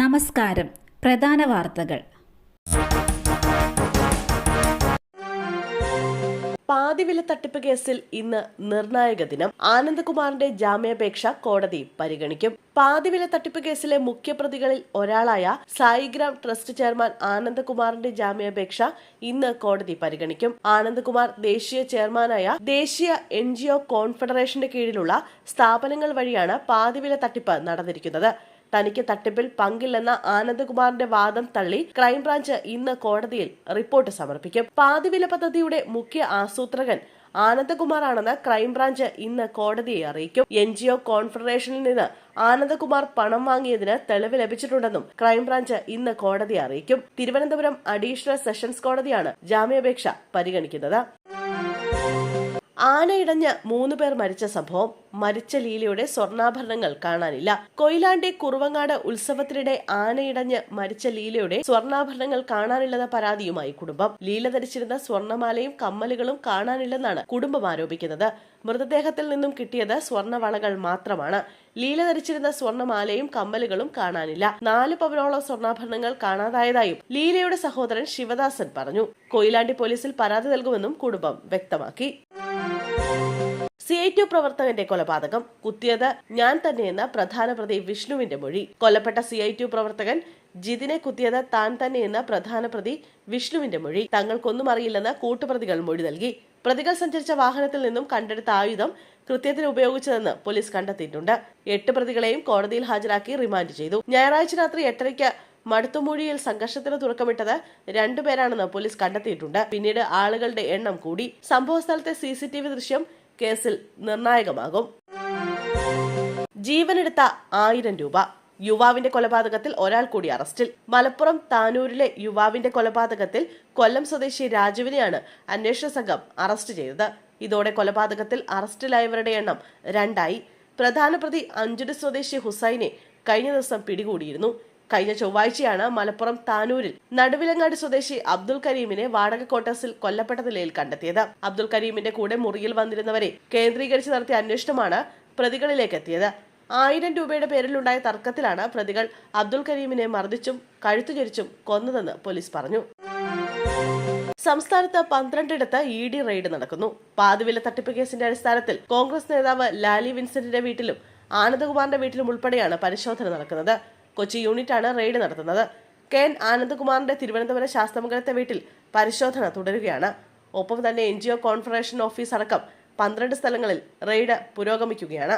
നമസ്കാരം. പ്രധാന വാർത്തകൾ. പാതിവില തട്ടിപ്പ് കേസിൽ ഇന്ന് നിർണായക ദിനം. ആനന്ദകുമാറിന്റെ ജാമ്യാപേക്ഷ കോടതി പരിഗണിക്കും. പാതിവില തട്ടിപ്പ് കേസിലെ മുഖ്യപ്രതികളിൽ ഒരാളായ സായിഗ്രാം ട്രസ്റ്റ് ചെയർമാൻ ആനന്ദകുമാറിന്റെ ജാമ്യാപേക്ഷ ഇന്ന് കോടതി പരിഗണിക്കും. ആനന്ദകുമാർ ദേശീയ ചെയർമാനായ ദേശീയ എൻ കോൺഫെഡറേഷന്റെ കീഴിലുള്ള സ്ഥാപനങ്ങൾ വഴിയാണ് പാതിവില തട്ടിപ്പ് നടന്നിരിക്കുന്നത്. തനിക്ക് തട്ടിപ്പിൽ പങ്കില്ലെന്ന ആനന്ദകുമാറിന്റെ വാദം തള്ളി ക്രൈംബ്രാഞ്ച് ഇന്ന് കോടതിയിൽ റിപ്പോർട്ട് സമർപ്പിക്കും. പാതിവില പദ്ധതിയുടെ മുഖ്യ ആസൂത്രകൻ ആനന്ദകുമാറാണെന്ന് ക്രൈംബ്രാഞ്ച് ഇന്ന് കോടതിയെ അറിയിക്കും. എൻ ജി ഒ കോൺഫെഡറേഷനിൽ നിന്ന് ആനന്ദകുമാർ പണം വാങ്ങിയതിന് തെളിവ് ലഭിച്ചിട്ടുണ്ടെന്നും ക്രൈംബ്രാഞ്ച് ഇന്ന് കോടതിയെ അറിയിക്കും. തിരുവനന്തപുരം അഡീഷണൽ സെഷൻസ് കോടതിയാണ് ജാമ്യാപേക്ഷ പരിഗണിക്കുന്നത്. ആനയിടഞ്ഞ് മൂന്ന് പേർ മരിച്ച സംഭവം മരിച്ച ലീലയുടെ സ്വർണാഭരണങ്ങൾ കാണാനില്ല. കൊയിലാണ്ടി കുറുവങ്ങാട് ഉത്സവത്തിനിടെ ആനയിടഞ്ഞ് മരിച്ച ലീലയുടെ സ്വർണാഭരണങ്ങൾ കാണാനില്ലെന്ന പരാതിയുമായി കുടുംബം. ലീല ധരിച്ചിരുന്ന സ്വർണമാലയും കമ്മലുകളും കാണാനില്ലെന്നാണ് കുടുംബം ആരോപിക്കുന്നത്. മൃതദേഹത്തിൽ നിന്നും കിട്ടിയത് സ്വർണവളകൾ മാത്രമാണ്. ലീല ധരിച്ചിരുന്ന സ്വർണമാലയും കമ്മലുകളും കാണാനില്ല. നാല് പവനോളം സ്വർണാഭരണങ്ങൾ കാണാതായതായും ലീലയുടെ സഹോദരൻ ശിവദാസൻ പറഞ്ഞു. കൊയിലാണ്ടി പോലീസിൽ പരാതി നൽകുമെന്നും കുടുംബം വ്യക്തമാക്കി. സി ഐ ടി പ്രവർത്തകന്റെ കൊലപാതകം കുത്തിയത് ഞാൻ തന്നെയെന്ന പ്രധാന പ്രതി വിഷ്ണുവിന്റെ മൊഴി. കൊല്ലപ്പെട്ട സി ഐ ടി പ്രവർത്തകൻ ജിതിനെ കുത്തിയത് താൻ തന്നെയെന്ന പ്രധാന പ്രതി വിഷ്ണുവിന്റെ മൊഴി. തങ്ങൾക്കൊന്നും അറിയില്ലെന്ന് കൂട്ടുപ്രതികൾ മൊഴി നൽകി. പ്രതികൾ സഞ്ചരിച്ച വാഹനത്തിൽ നിന്നും കണ്ടെടുത്ത ആയുധം കൃത്യത്തിന് ഉപയോഗിച്ചതെന്ന് പോലീസ് കണ്ടെത്തിയിട്ടുണ്ട്. എട്ട് പ്രതികളെയും കോടതിയിൽ ഹാജരാക്കി റിമാൻഡ് ചെയ്തു. ഞായറാഴ്ച രാത്രി എട്ടരയ്ക്ക് മടുത്തുമൂഴിയിൽ സംഘർഷത്തിന് തുടക്കമിട്ടത് രണ്ടുപേരാണെന്ന് പോലീസ് കണ്ടെത്തിയിട്ടുണ്ട്. പിന്നീട് ആളുകളുടെ എണ്ണം കൂടി. സംഭവസ്ഥലത്തെ സി ദൃശ്യം കേസിൽ നിർണായകമാകും. ജീവനെടുത്ത ആയിരം രൂപ. യുവാവിന്റെ കൊലപാതകത്തിൽ ഒരാൾ കൂടി അറസ്റ്റിൽ. മലപ്പുറം താനൂരിലെ യുവാവിന്റെ കൊലപാതകത്തിൽ കൊല്ലം സ്വദേശി രാജുവിനെയാണ് അന്വേഷണ സംഘം അറസ്റ്റ് ചെയ്തത്. ഇതോടെ കൊലപാതകത്തിൽ അറസ്റ്റിലായവരുടെ എണ്ണം രണ്ടായി. പ്രധാന പ്രതി അഞ്ചുടി സ്വദേശി ഹുസൈനെ കഴിഞ്ഞ ദിവസം പിടികൂടിയിരുന്നു. കഴിഞ്ഞ ചൊവ്വാഴ്ചയാണ് മലപ്പുറം താനൂരിൽ നടുവിലങ്ങാട് സ്വദേശി അബ്ദുൽ കരീമിനെ വാടക ക്വാർട്ടേഴ്സിൽ കൊല്ലപ്പെട്ട നിലയിൽ കണ്ടെത്തിയത്. അബ്ദുൽ കരീമിന്റെ കൂടെ മുറിയിൽ വന്നിരുന്നവരെ കേന്ദ്രീകരിച്ച് നടത്തിയ അന്വേഷണമാണ് പ്രതികളിലേക്ക് എത്തിയത്. ആയിരം രൂപയുടെ പേരിലുണ്ടായ തർക്കത്തിലാണ് പ്രതികൾ അബ്ദുൽ കരീമിനെ മർദ്ദിച്ചും കഴുത്തുചരിച്ചും കൊന്നതെന്ന് പോലീസ് പറഞ്ഞു. സംസ്ഥാനത്ത് പന്ത്രണ്ടിടത്ത് ഇ ഡി റെയ്ഡ് നടക്കുന്നു. പാതിവില തട്ടിപ്പ് കേസിന്റെ അടിസ്ഥാനത്തിൽ കോൺഗ്രസ് നേതാവ് ലാലി വിൻസെന്റിന്റെ വീട്ടിലും ആനന്ദകുമാറിന്റെ വീട്ടിലും ഉൾപ്പെടെയാണ് പരിശോധന നടക്കുന്നത്. കൊച്ചി യൂണിറ്റാണ് റെയ്ഡ് നടത്തുന്നത്. കെ എൻ ആനന്ദകുമാറിന്റെ തിരുവനന്തപുരം ശാസ്തമംഗലത്തെ വീട്ടിൽ പരിശോധന തുടരുകയാണ്. ഒപ്പം തന്നെ N G O confederation office അടക്കം പന്ത്രണ്ട് സ്ഥലങ്ങളിൽ റെയ്ഡ് പുരോഗമിക്കുകയാണ്.